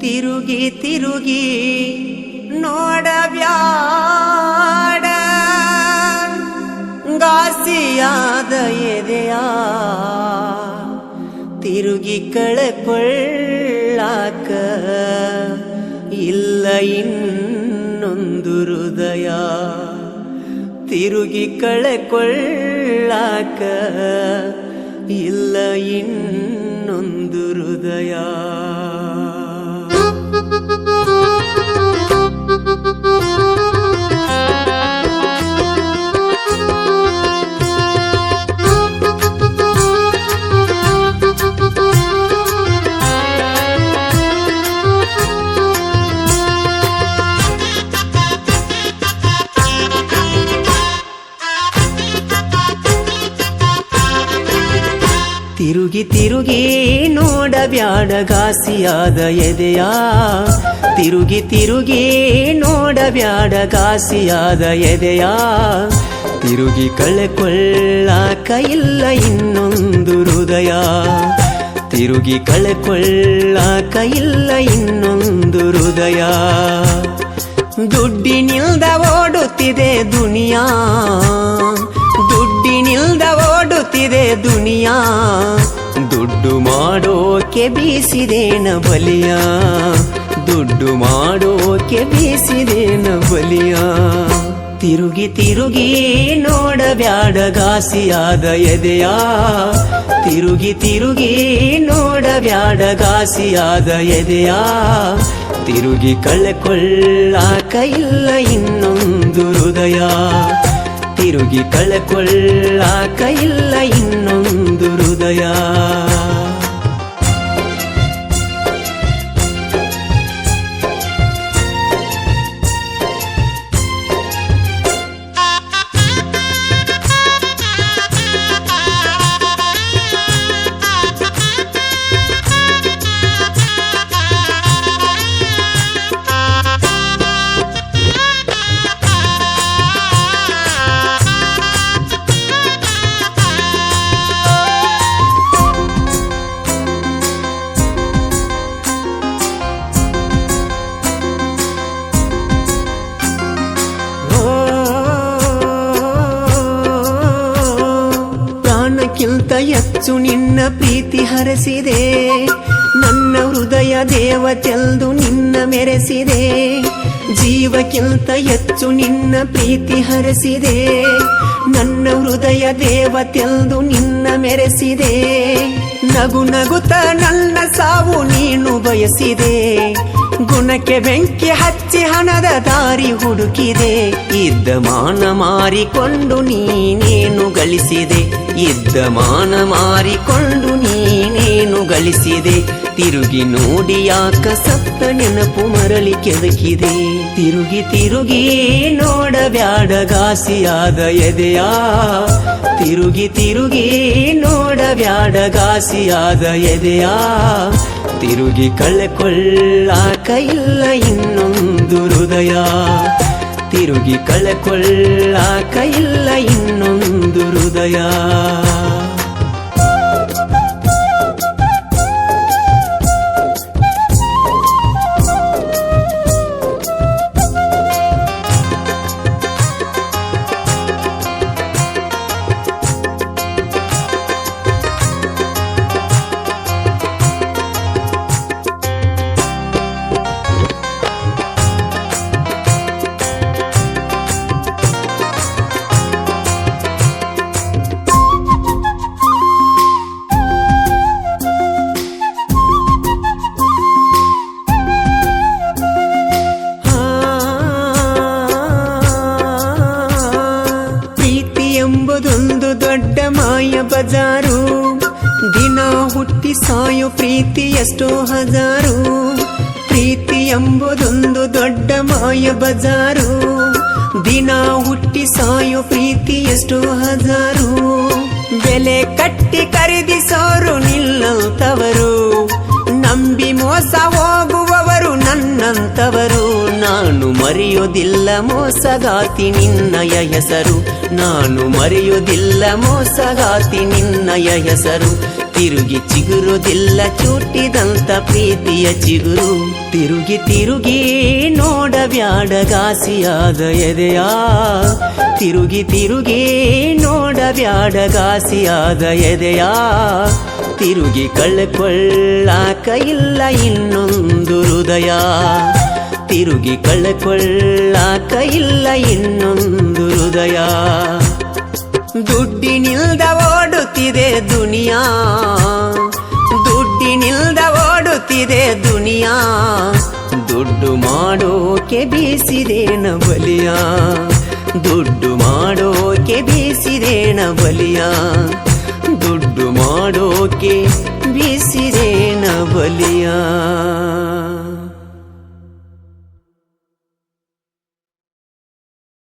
ತಿರುಗಿ ತಿರುಗಿ ನೋಡವ್ಯಾಡ ಗಾಸಿಯಾದ ಎದೆಯ ತಿರುಗಿ ಕಳೆಕೊಳ್ಳಾಕ ಇಲ್ಲ ಇನ್ನೊಂದು ಹೃದಯ. ತಿರುಗಿ ಕಳೆಕೊಳ್ಳಾಕ ಇಲ್ಲ ಇನ್ನೊಂದು ಹೃದಯ. ತಿರುಗಿ ತಿರುಗಿ ನೋಡಬ್ಯಾಡ ಗಾಸಿಯಾದ ಎದೆಯ. ತಿರುಗಿ ತಿರುಗಿ ನೋಡಬ್ಯಾಡ ಗಾಸಿಯಾದ ಎದೆಯ. ತಿರುಗಿ ಕಳೆಕೊಳ್ಳಾಕ ಇಲ್ಲ ಇನ್ನೊಂದು ಹೃದಯ. ತಿರುಗಿ ಕಳೆಕೊಳ್ಳಾಕ ಇಲ್ಲ ಇನ್ನೊಂದು ಹೃದಯ. ದುಡ್ಡಿನಿಲ್ದ ಓಡುತ್ತಿದೆ ದುನಿಯಾ. ದುಡ್ಡಿನಿಲ್ದ ಓಡುತ್ತಿದೆ ದುನಿಯಾ. ಮಾಡೋಕೆ ಬೀಸಿದೇನ ಬಲಿಯ? ದುಡ್ಡು ಮಾಡೋಕೆ ಬೀಸಿದೇನ ಬಲಿಯ? ತಿರುಗಿ ತಿರುಗಿ ನೋಡಬ್ಯಾಡ ಗಾಸಿಯಾದ ಎದೆಯ? ತಿರುಗಿ ತಿರುಗಿ ನೋಡಬ್ಯಾಡ ಗಾಸಿಯಾದ ಎದೆಯ? ತಿರುಗಿ ಕಳೆಕೊಳ್ಳಾಕ ಇಲ್ಲ ಇನ್ನೊಂದು ಹೃದಯ? ತಿರುಗಿ ಕಳೆಕೊಳ್ಳಾಕ ಇಲ್ಲ ಪ್ರಾಣಕ್ಕಿಂತ ಹೆಚ್ಚು ನಿನ್ನ ಪ್ರೀತಿ ಹರಸಿದೆ. ನನ್ನ ಹೃದಯ ದೇವ ಚೆಲ್ದು ನಿನ್ನ ಮೆರೆಸಿದೆ. ಜೀವಕ್ಕಿಂತ ಹೆಚ್ಚು ನಿನ್ನ ಪ್ರೀತಿ ಹರಸಿದೆ. ನನ್ನ ಹೃದಯ ದೇವ ತೆಲ್ದು ನಿನ್ನ ಮೆರೆಸಿದೆ. ನಗು ನಗುತ ನನ್ನ ಸಾವು ನೀನು ಬಯಸಿದೆ. ಗುಣಕ್ಕೆ ಬೆಂಕಿ ಹಚ್ಚಿ ಹಣದ ದಾರಿ ಹುಡುಕಿದೆ. ಇದ್ದ ಮಾನ ಮಾರಿಕೊಂಡು ನೀನೇನು ಗಳಿಸಿದೆ. ಇದ್ದ ಮಾನ ಮಾರಿಕೊಂಡು ನೀನೇನು ಗಳಿಸಿದೆ. ತಿರುಗಿ ನೋಡಿ ಯಾಕ ಸತ್ತ ನೆನಪು ಮರಳಿ ಕೆದಕಿದೆ. ತಿರುಗಿ ತಿರುಗಿ ನೋಡಬ್ಯಾಡ ಗಾಸಿಯಾದ ಎದೆಯಾ. ತಿರುಗಿ ತಿರುಗಿ ನೋಡಬ್ಯಾಡ ಗಾಸಿಯಾದ ಎದೆಯ ತಿರುಗಿ ಕಳೆಕೊಳ್ಳಾಕ ಇಲ್ಲ ಇನ್ನೊಂದು ಹೃದಯ ತಿರುಗಿ ಕಳೆಕೊಳ್ಳಾಕ ಇಲ್ಲ ಇನ್ನೊಂದು ಹೃದಯ ಸಾಯೋ ಪ್ರೀತಿ ಎಷ್ಟೋ ಹಜಾರು. ಪ್ರೀತಿ ಎಂಬುದೊಂದು ದೊಡ್ಡ ಮಾಯ ಬಜಾರು. ದಿನ ಹುಟ್ಟಿ ಸಾಯೋ ಪ್ರೀತಿ ಎಷ್ಟೋ ಹಜಾರು. ಬೆಲೆ ಕಟ್ಟಿ ಖರೀದಿಸೋರು ನಿಲ್ಲಂತವರು. ನಂಬಿ ಮೋಸ ಹೋಗುವವರು ನನ್ನಂತವರು. ನಾನು ಮರೆಯೋದಿಲ್ಲ ಮೋಸಗಾತಿ ನಿನ್ನಯ ಹೆಸರು ನಾನು ಮರೆಯೋದಿಲ್ಲ ಮೋಸಗಾತಿ ನಿನ್ನಯ ಹೆಸರು ತಿರುಗಿ ಚಿಗುರುದಿಲ್ಲ ಚೂಟಿದಂತ ಪ್ರೀತಿಯ ಚಿಗುರು. ತಿರುಗಿ ತಿರುಗಿ ನೋಡಬ್ಯಾಡಗಾಸಿಯಾದ ಎದೆಯ. ತಿರುಗಿ ತಿರುಗಿ ನೋಡಬ್ಯಾಡಗಾಸಿಯಾದ ಎದೆಯ. ತಿರುಗಿ ಕಳ್ಕೊಳ್ಳಾಕ ಇಲ್ಲ ಇನ್ನೊಂದು ಹೃದಯ. ತಿರುಗಿ ಕಳ್ಕೊಳ್ಳಾಕ ಇಲ್ಲ ಇನ್ನೊಂದು ಹೃದಯ. ಓಡುತ್ತಿದೆ ದುನಿಯಾ. ದುಡ್ಡಿನಿಲ್ದ ಓಡುತ್ತಿದೆ ದುನಿಯಾ. ದುಡ್ಡು ಮಾಡೋಕೆ ಬೀಸಿದೇನ ಬಲಿಯ ದುಡ್ಡು ಮಾಡೋಕೆ ಬೀಸಿದೇನ ಬಲಿಯ ದುಡ್ಡು ಮಾಡೋಕೆ ಬೀಸಿದೇನ ಬಲಿಯ